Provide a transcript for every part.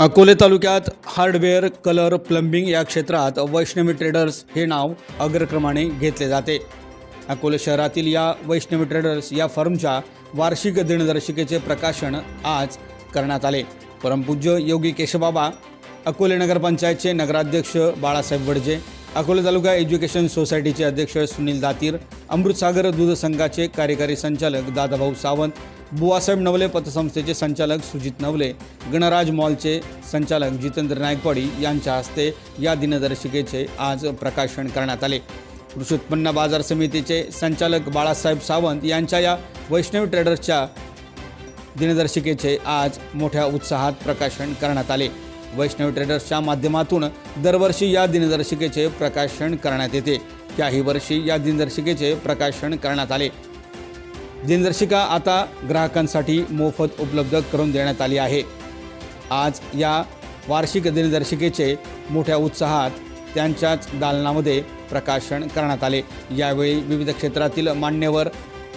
अकोले तालुक्यात hardware colour plumbing या क्षेत्रात वैष्णवी ट्रेडर्स हे नाव अग्रक्रमाने घेतले जाते. अकोले शहरातील या वैष्णवी ट्रेडर्स या फर्मच्या वार्षिक दिनदर्शिकेचे प्रकाशन आज करण्यात आले. परमपूज्य योगी केशवबाबा अकोले नगरपंचायतचे नगराध्यक्ष बाळासाहेब वडजे अकोले तालुका एज्युकेशन सोसायटीचे अध्यक्ष सुनील दातीर अमृतसागर दूध संघाचे कार्यकारी संचालक दादाभाऊ सावंत बुवासाहेब नवले पतसंस्थेचे संचालक सुजित नवले गणराज मॉलचे संचालक जितेंद्र नायकवाडी यांच्या हस्ते या दिनदर्शिकेचे आज प्रकाशन करण्यात आले. कृषी उत्पन्न बाजार समितीचे संचालक बाळासाहेब सावंत यांच्या या वैष्णव ट्रेडर्सच्या दिनदर्शिकेचे आज मोठ्या उत्साहात प्रकाशन करण्यात आले. वैष्णव ट्रेडर्सच्या माध्यमातून दरवर्षी या दिनदर्शिकेचे प्रकाशन करण्यात येते. त्याही वर्षी या दिनदर्शिकेचे प्रकाशन करण्यात आले. दिनदर्शिका आता ग्राहकांसाठी मोफत उपलब्ध करून देण्यात आली आहे. आज या वार्षिक दिनदर्शिकेचे मोठ्या उत्साहात त्यांच्याच दालनामध्ये प्रकाशन करण्यात आले. यावेळी विविध क्षेत्रातील मान्यवर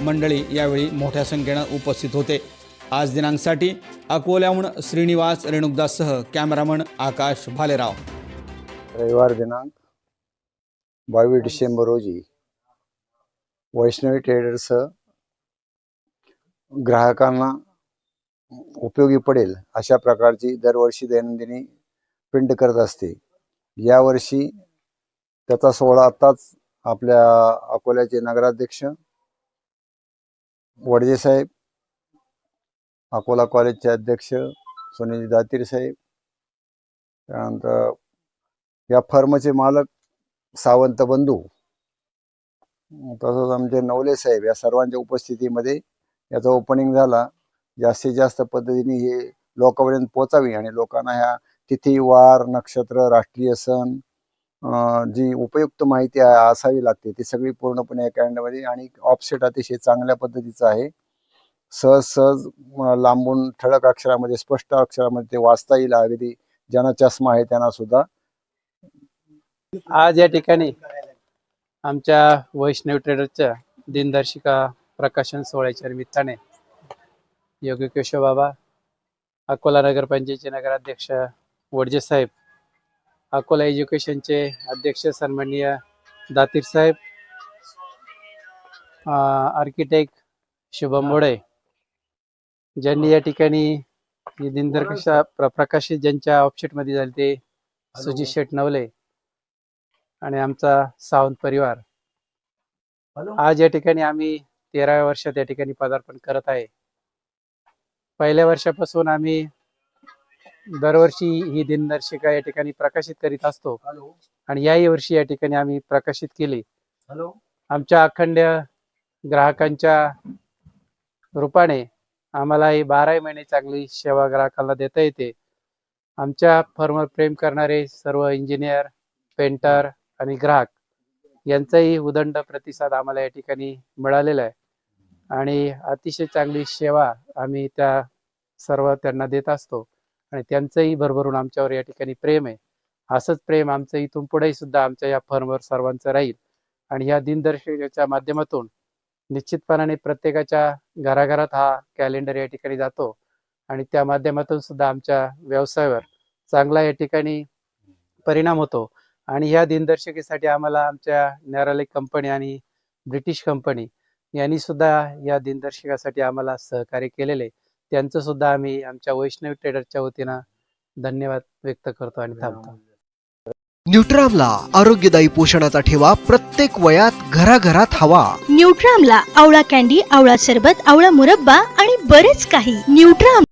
मंडळी यावेळी मोठ्या संख्येनं उपस्थित होते. आज दिनांकसाठी अकोल्याहून श्रीनिवास रेणुकदाससह कॅमेरामन आकाश भालेराव. रविवार दिनांक बावीस डिसेंबर रोजी वैष्णवी ट्रेडर्स ग्राहकांना उपयोगी पडेल अशा प्रकारची दरवर्षी दैनंदिनी प्रिंट करत असते. यावर्षी त्याचा सोहळा आताच आपल्या अकोल्याचे नगराध्यक्ष वडजे साहेब अकोला कॉलेजचे अध्यक्ष सुनील दातीर साहेब त्यानंतर या फर्मचे मालक सावंत बंधू तसंच आमचे नवले साहेब या सर्वांच्या उपस्थितीमध्ये याचा ओपनिंग झाला. जास्तीत जास्त पद्धतीने हे लोकांपर्यंत पोचावी आणि लोकांना ह्या तिथी वार नक्षत्र राष्ट्रीय सण जी उपयुक्त माहिती आहे असावी लागते ती सगळी पूर्णपणे या कॅलेंडरमध्ये आणि ऑफसेट अतिशय चांगल्या पद्धतीचं आहे. सहज सहज लांबून ठळक अक्षरामध्ये स्पष्ट अक्षरामध्ये ते वाचता येईल अगदी ज्यांना चष्मा आहे त्यांना सुद्धा. आज या ठिकाणी आमच्या वैष्णव ट्रेडरच्या दिनदर्शिका प्रकाशन सोहळ्याच्या निमित्ताने. योगी केशव बाबा अकोला नगरपंचायतचे नगराध्यक्ष वडजे साहेब अकोला एज्युकेशनचे अध्यक्ष सन्माननीय दातीर साहेब आर्किटेक्ट शुभम मोडे. ज्यांनी या ठिकाणी दिनदर कशा प्र प्रकाशित ज्यांच्या ऑफसेटमध्ये झाले ते सुजित शेठ नवले आणि आमचा सावंत परिवार. आज या ठिकाणी आम्ही तेराव्या वर्षात या ठिकाणी पदार्पण करत आहे. पहिल्या वर्षापासून आम्ही दरवर्षी ही दिनदर्शिका या ठिकाणी प्रकाशित करीत असतो. आणि याही वर्षी या ठिकाणी आम्ही प्रकाशित केली. आमच्या अखंड ग्राहकांच्या रूपाने आम्हाला ही बाराही महिने चांगली सेवा ग्राहकांना देता येते. आमच्या फर्मवर प्रेम करणारे सर्व इंजिनियर पेंटर आणि ग्राहक यांचाही उदंड प्रतिसाद आम्हाला या ठिकाणी मिळालेला आहे. आणि अतिशय चांगली सेवा आम्ही त्या सर्व त्यांना देत असतो. आणि त्यांचंही भरभरून आमच्यावर या ठिकाणी प्रेम आहे. असंच प्रेम आमचं इथून पुढेही सुद्धा आमच्या या फर्मवर सर्वांचं राहील. आणि या दिनदर्शिकेच्या माध्यमातून निश्चितपणाने प्रत्येकाच्या घराघरात हा कॅलेंडर या ठिकाणी जातो. आणि त्या माध्यमातून सुद्धा आमच्या व्यवसायावर चांगला या ठिकाणी परिणाम होतो. आणि ह्या दिनदर्शिकेसाठी आम्हाला आमच्या नॅरालिक कंपनी आणि ब्रिटिश कंपनी यांनी सुद्धा या दिनदर्शिकासाठी आम्हाला सहकार्य केलेले. त्यांचं सुद्धा आम्ही आमच्या वैष्णवी ट्रेडरच्या वतीनं धन्यवाद व्यक्त करतो आणि थांबतो. न्यूट्रामला आरोग्यदायी पोषणाचा ठेवा प्रत्येक वयात घराघरात हवा. न्यूट्रामला आवळा कॅन्डी आवळा सरबत आवळा मुरब्बा आणि बरेच काही. न्यूट्राम